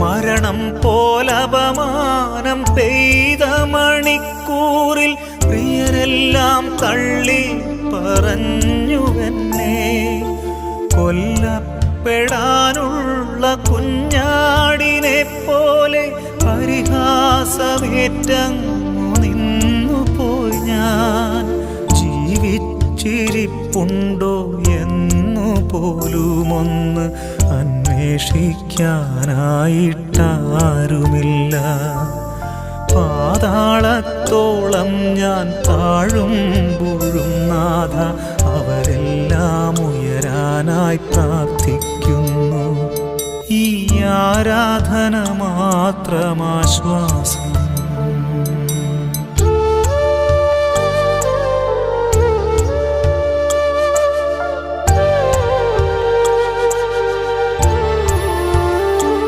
മരണം പോലപമാനം പെയ്ത മണിക്കൂറിൽ പ്രിയരെല്ലാം തള്ളി പറഞ്ഞു പറഞ്ഞുവെന്നെ കൊല്ലപ്പെടാനുള്ള കുഞ്ഞാടിനെ പോലെ പരിഹാസമേറ്റങ്ങു നിന്നു പോയി ഞാൻ. ജീവിച്ചിരിപ്പുണ്ടോ എന്നു പോലുമൊന്ന് അന്വേഷിക്കാനായിട്ടാരുമില്ല പാതാളത്തോളം ഞാൻ താഴുമ്പോഴും നാഥ അവരെല്ലാം ഉയരാനായി പ്രാർത്ഥിക്കുന്നു. ഈ ആരാധന മാത്രമാശ്വാസം